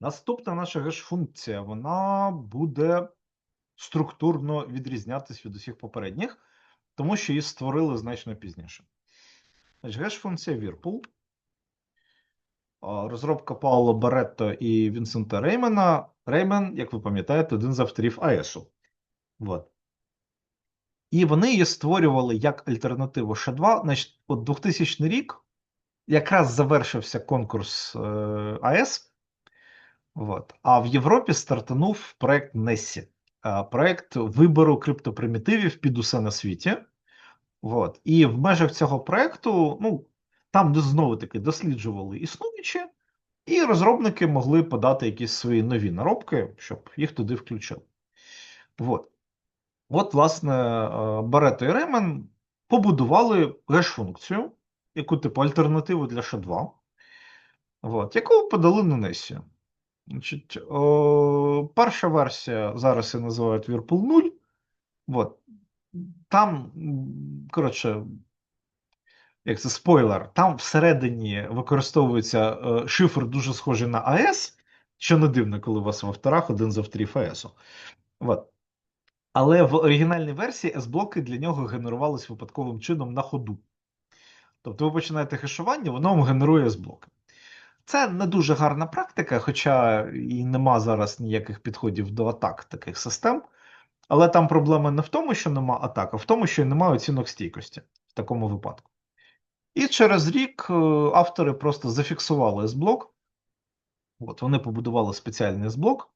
Наступна наша геш-функція, вона буде структурно відрізнятись від усіх попередніх, тому що її створили значно пізніше. Значить, геш-функція Whirlpool. Розробка Паула Баретто і Вінсента Реймена. Реймен, як ви пам'ятаєте, один з авторів АЕСу. Вот. І вони її створювали як альтернативу SHA-2. Значить, от 2000 рік якраз завершився конкурс е, АЕС. Вот. А в Європі стартанув проект. Е, Проект вибору криптопримітивів під усе на світі. Вот. І в межах цього проекту, ну, там знову таки досліджували існуючі, і розробники могли подати якісь свої нові наробки, щоб їх туди включили. Вот. От, власне, Барето і Ремен побудували геш-функцію, яку типу альтернативу для SHA-2, от, яку подали на Несі. Значить, о, перша версія зараз її називають Whirlpool 0. От. Там, коротше, як це спойлер, там всередині використовується е, шифр дуже схожий на АЕС, що не дивно, коли у вас в авторах один з авторів АЕСу. Але в оригінальній версії S-блоки для нього генерувались випадковим чином на ходу. Тобто ви починаєте хешування, воно вам генерує S-блоки. Це не дуже гарна практика, хоча і нема зараз ніяких підходів до атак таких систем. Але там проблема не в тому, що нема атак, а в тому, що немає оцінок стійкості в такому випадку. І через рік е, автори просто зафіксували S-блок. От, вони побудували спеціальний S-блок,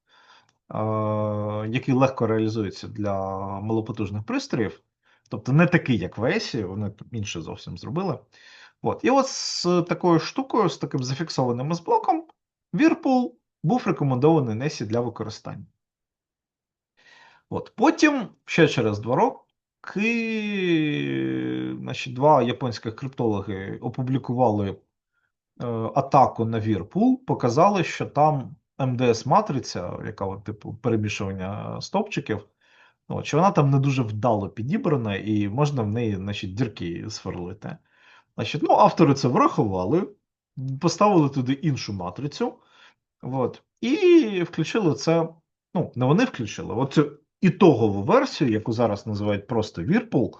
е, який легко реалізується для малопотужних пристроїв. Тобто не такий, як в ESI, вони інше зовсім зробили. От. І от з такою штукою, з таким зафіксованим S-блоком, Whirlpool був рекомендований NESI для використання. От. Потім, ще через два роки, значить, два японських криптологи опублікували е, атаку на Whirlpool, показали, що там МДС-матриця, яка от, типу перемішування стовпчиків, от, що вона там не дуже вдало підібрана, і можна в неї значить, дірки сверлити. Значить, ну, автори це врахували, поставили туди іншу матрицю. От, і включили це. Ну, не вони включили, от ітогову версію, яку зараз називають просто Whirlpool.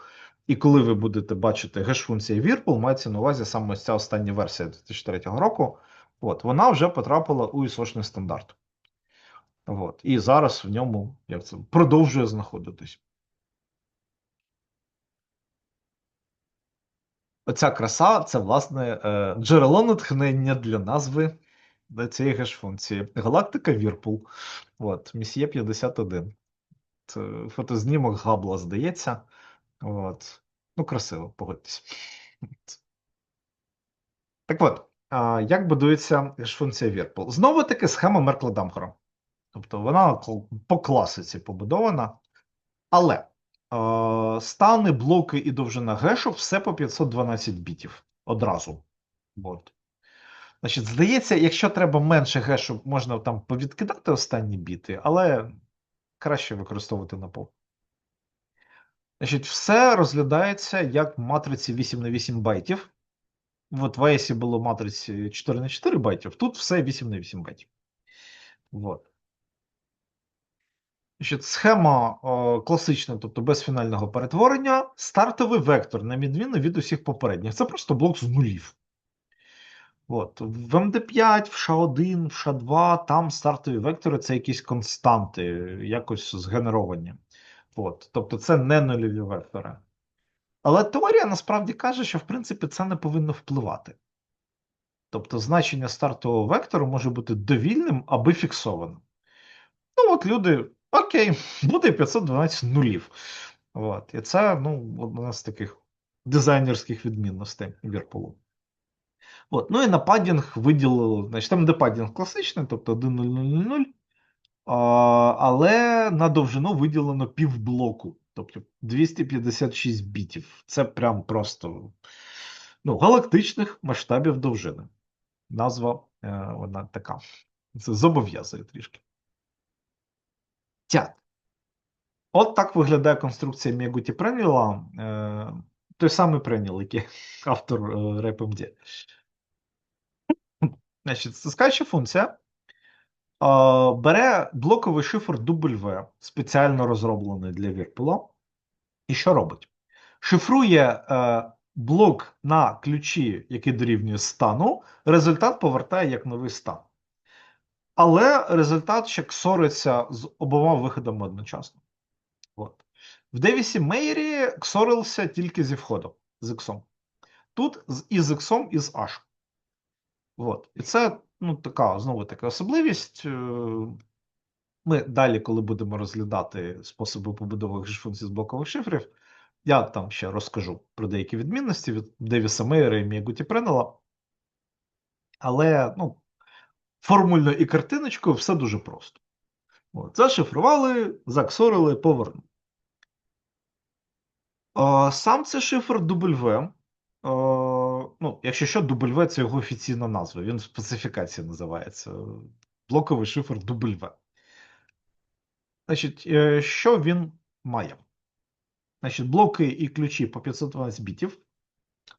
І коли ви будете бачити геш-функція Whirlpool, мається на увазі саме ось ця остання версія 2003 року. От, вона вже потрапила у ISO-шний стандарт. От, і зараз в ньому як це, продовжує знаходитись. Оця краса це, власне, е, джерело натхнення для назви до цієї геш-функції. Галактика Whirlpool. От, Місьє 51. Це фотознімок Габла, здається. От. Ну, красиво, погодьтесь. Так от, як будується геш-функція Whirlpool? Знову таки схема Меркла Дамхора. Тобто вона по класиці побудована. Але е, стани, блоки і довжина гешу все по 512 бітів одразу. От. Значить, здається, якщо треба менше гешу, можна там повідкидати останні біти, але краще використовувати на пол. Значить, все розглядається як матриці 8 на 8 байтів. От в AES було матриці 4 на 4 байтів, тут все 8 на 8 байтів. Вот. Значить, схема е, класична, тобто без фінального перетворення, стартовий вектор, на відміну від усіх попередніх. Це просто блок з нулів. От. В MD5, в SHA-1, в SHA-2, там стартові вектори це якісь константи, якось згенеровані. От. Тобто це не нульові вектори. Але теорія насправді каже, що в принципі це не повинно впливати. Тобто значення стартового вектору може бути довільним або фіксованим. Ну, от люди, окей, буде 512 нулів. От. І це ну, одна з таких дизайнерських відмінностей Вірпулу. От. Ну і на паддінг виділили, значить, там де паддінг класичний, тобто 1.0.0.0, але на довжину виділено півблоку, тобто 256 бітів. Це прям просто ну, галактичних масштабів довжини. Назва е, вона така. Це зобов'язує трішки. Тя. От так виглядає конструкція Мегуті Преніла. Е, той самий Преніл, який автор е, RapMD. Значить, стискаюча функція. бере блоковий шифр W, спеціально розроблений для Вірпула. І що робить? Шифрує е, блок на ключі, який дорівнює стану, результат повертає як новий стан. Але результат ще ксориться з обома виходами одночасно. От. В Девісі Мейрі ксорився тільки зі входом з X. Тут і з X, і з H. От. І це ну, така, знову така особливість. Е, Ми далі, коли будемо розглядати способи побудови функцій з блокових шифрів, я там ще розкажу про деякі відмінності від Девіса Мейера і Мігуті Пренела. Але ну, формульно і картиночкою все дуже просто. От, Зашифрували, заксорили, повернули. Сам це шифр W. Ну, якщо що, W це його офіційна назва. Він в специфікації називається. Блоковий шифр W. Значить, е, що він має? Значить, блоки і ключі по 512 бітів.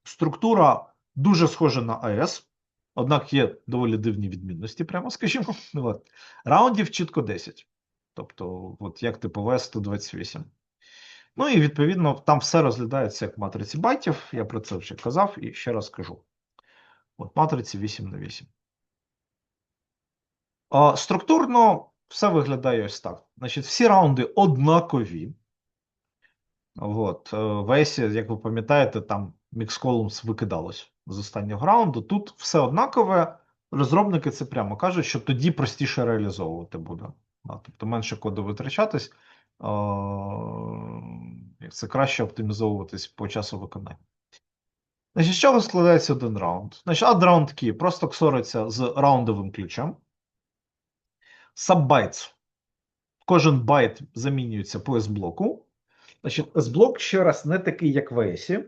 Структура дуже схожа на АЕС, однак є доволі дивні відмінності, прямо скажімо. От. Раундів чітко 10. Тобто, от як типове 128. Ну і відповідно там все розглядається як матриці байтів. Я про це вже казав і ще раз кажу. От матриці 8 на 8. А, Структурно все виглядає ось так. Значить, всі раунди однакові. От. е, як ви пам'ятаєте, там Mix Columns викидалось з останнього раунду. Тут все однакове. Розробники це прямо кажуть, що тоді простіше реалізовувати буде. Тобто менше коду витрачатись. Це краще оптимізовуватись по часу виконання. Значить, з чого складається один раунд? Значить, add key просто ксориться з раундовим ключем. Subbytes. Кожен байт замінюється по S-блоку. Значить, S-блок ще раз не такий, як в AES.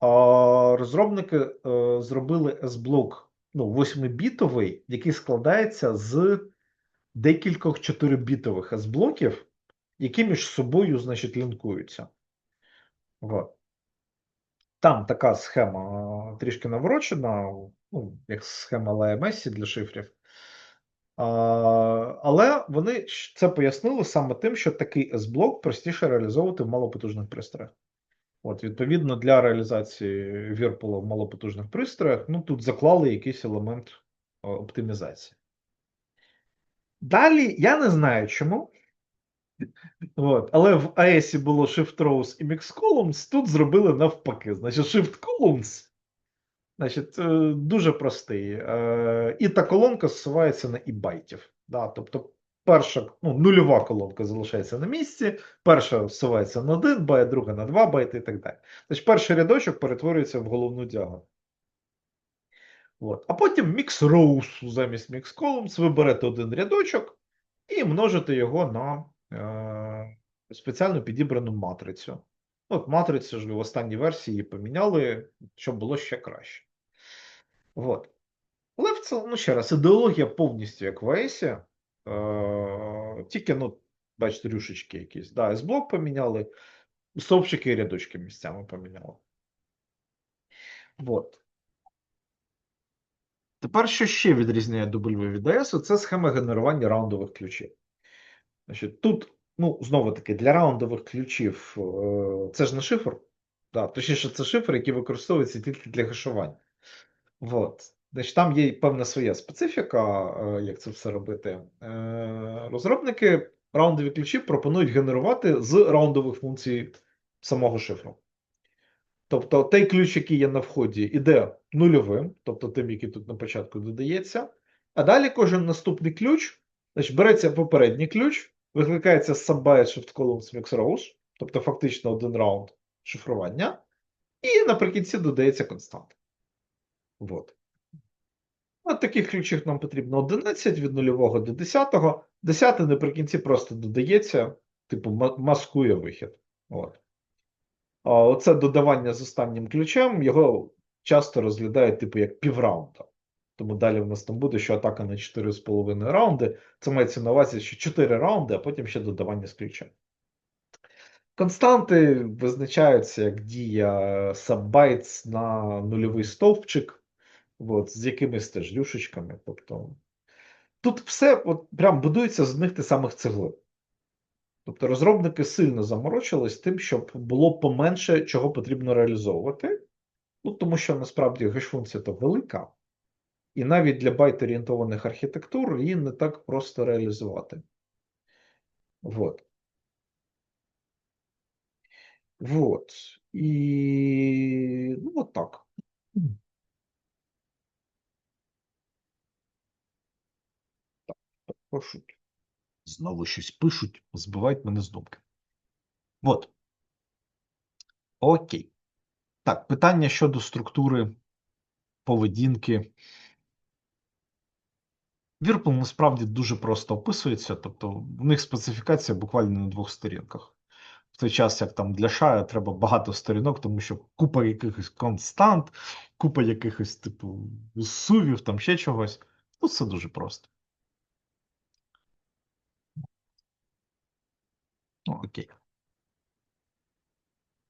Розробники е, зробили S-блок ну, 8-бітовий, який складається з декількох 4-бітових S-блоків, які між собою, значить, лінкуються. От. Там така схема е, трішки наворочена, ну, як схема LMS для шифрів. А, але вони це пояснили саме тим, що такий S-блок простіше реалізовувати в малопотужних пристроях. От, відповідно, для реалізації Вірпула в малопотужних пристроях, ну тут заклали якийсь елемент е, оптимізації. Далі я не знаю чому. От, але в AES було Shift Rows і Mix Columns, тут зробили навпаки. Значить, Shift Columns Значить, е, дуже простий. Е, І та колонка зсувається на і байтів. Да? Тобто, перша ну, нульова колонка залишається на місці, перша всувається на 1 байт, друга на 2 байти і так далі. Значить, перший рядочок перетворюється в головну діагональ. От. А потім мікс rows замість mix columns ви берете один рядочок і множите його на е, спеціально підібрану матрицю. От матрицю ж в останній версії поміняли, щоб було ще краще. От. Але цілому, ну ще раз, ідеологія повністю як в е, тільки, ну, бачите, рюшечки якісь. Да, S-блок поміняли, стовпчики і рядочки місцями поміняли. От. Тепер, що ще відрізняє W від AES, це схема генерування раундових ключів. Значить, тут, ну, знову таки, для раундових ключів е, це ж не шифр. Да, точніше, це шифр, який використовується тільки для хешування. Вот. Значить, там є певна своя специфіка, е, як це все робити. Е, Розробники раундові ключі пропонують генерувати з раундових функцій самого шифру. Тобто той ключ, який є на вході, іде нульовим, тобто тим, який тут на початку додається. А далі кожен наступний ключ, значить, береться попередній ключ, викликається subbyte shift columns mix rows, тобто фактично один раунд шифрування, і наприкінці додається константа. Вот. От таких ключів нам потрібно 11 від 0 до 10. 10 наприкінці просто додається, типу, маскує вихід. От. Оце додавання з останнім ключем, його часто розглядають, типу, як півраунда. Тому далі в нас там буде, що атака на 4,5 раунди. Це мається на увазі, що 4 раунди, а потім ще додавання з ключем. Константи визначаються як дія subbytes на нульовий стовпчик, от, з якимись теж рюшечками. Тобто тут все от прям будується з одних тих самих цеглин. Тобто розробники сильно заморочились тим, щоб було поменше чого потрібно реалізовувати. Ну, тому що насправді геш-функція то велика, і навіть для байт-орієнтованих архітектур її не так просто реалізувати. Вот. Вот. І ну, от. Так, пишуть. Знову щось пишуть, збивають мене з думки. От. Окей. Так, питання щодо структури поведінки. Вірпл насправді дуже просто описується, тобто в них специфікація буквально на двох сторінках. В той час, як там для шая треба багато сторінок, тому що купа якихось констант, купа якихось, типу, сувів, там ще чогось. Тут все дуже просто. Окей.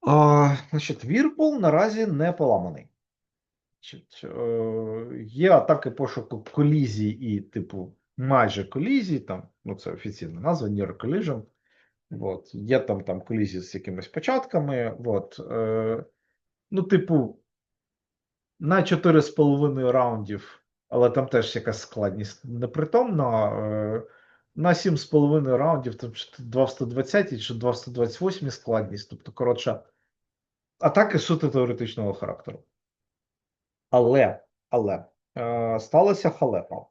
А, значить, Вірпл наразі не поламаний. Значить, е, є атаки пошуку колізій і, типу, майже колізій, там, ну це офіційна назва, Near Collision. От, є там там колізії з якимись початками. От, е, ну, типу, на 4,5 раундів, але там теж якась складність непритомна. Е, на 7,5 раундів, там 2 в 120 чи 2 в 128 складність. Тобто, коротше, атаки суто теоретичного характеру. Але, але е, сталася халепа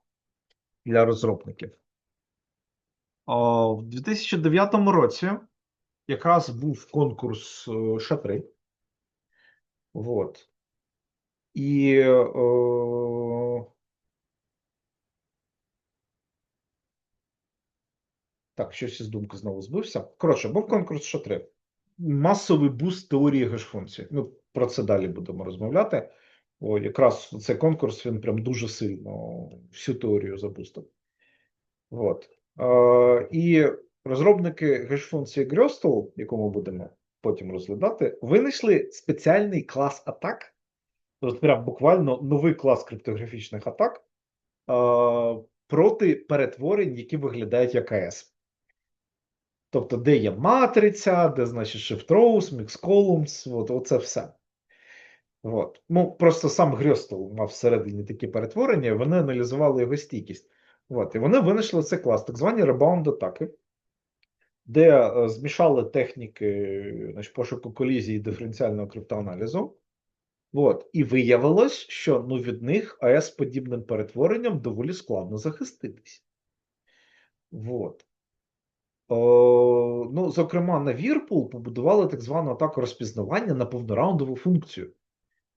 для розробників. О, в 2009 році якраз був конкурс е, Шатри. Вот. І е, так, щось із думки знову збився. Коротше, був конкурс Шатри. Масовий буст теорії геш-функцій. Ми про це далі будемо розмовляти. О, якраз цей конкурс він прям дуже сильно всю теорію запустив. От. Е, і розробники геш-функції Grostal, яку ми будемо потім розглядати, винайшли спеціальний клас атак. Тобто, прям буквально новий клас криптографічних атак е, проти перетворень, які виглядають як АЕС. Тобто, де є матриця, де, значить, shift rows, mix columns, от, оце все. От. Ну, Просто сам Грьостел мав всередині такі перетворення, і вони аналізували його стійкість. От. І вони винайшли цей клас, так звані ребаунд атаки, де е, змішали техніки значить, пошуку колізії диференціального криптоаналізу. От. І виявилось, що ну, від них АЕС подібним перетворенням доволі складно захиститись. От. О, ну, Зокрема, на Вірпул побудували так звану атаку розпізнавання на повнораундову функцію.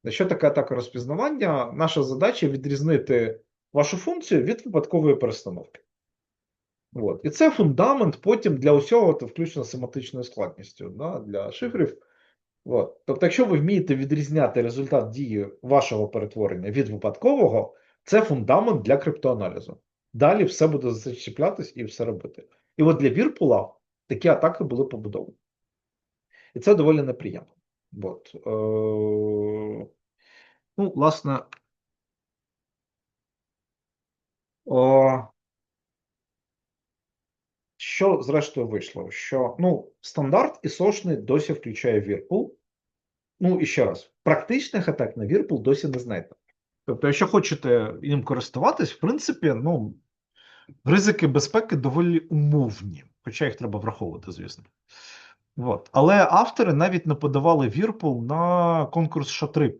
Що таке атака розпізнавання? Наша задача відрізнити вашу функцію від випадкової перестановки. От. І це фундамент потім для усього, то включно семантичною складністю да, для шифрів. От. Тобто, якщо ви вмієте відрізняти результат дії вашого перетворення від випадкового, це фундамент для криптоаналізу. Далі все буде зачіплятись і все робити. І от для Вірпула такі атаки були побудовані. І це доволі неприємно. От. Е, Ну, власне. О, що зрештою вийшло? Що ну, стандарт ісошний досі включає Вірпул. Ну і ще раз, практичних атак на Вірпул досі не знайдено. Тобто, якщо хочете їм користуватись, в принципі, ну, ризики безпеки доволі умовні, хоча їх треба враховувати, звісно. От. Але автори навіть не подавали Вірпул на конкурс Ша-3,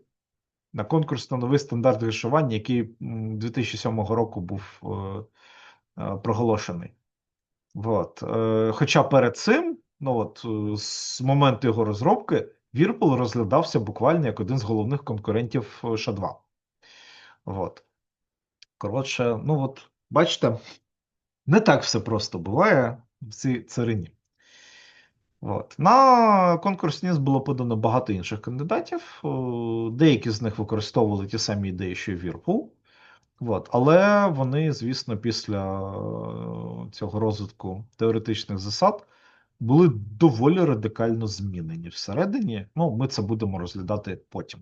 на конкурс на новий стандарт вишивання, який 2007 року був е, е, проголошений. От. Е, хоча перед цим, ну от, е, з моменту його розробки, Вірпул розглядався буквально як один з головних конкурентів Ша-2. От. Коротше, ну от, бачите, не так все просто буває в цій царині. От. На конкурс НІС було подано багато інших кандидатів. Деякі з них використовували ті самі ідеї, що і Вірпул. От. Але вони, звісно, після цього розвитку теоретичних засад були доволі радикально змінені всередині. Ну, ми це будемо розглядати потім.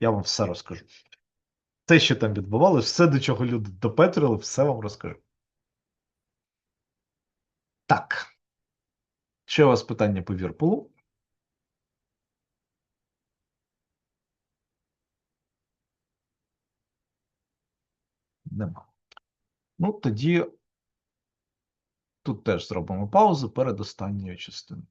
Я вам все розкажу. Те, що там відбувалося, все, до чого люди допетрили, все вам розкажу. Так. Ще у вас питання по Вірпулу? Нема. Ну, тоді тут теж зробимо паузу перед останньою частиною.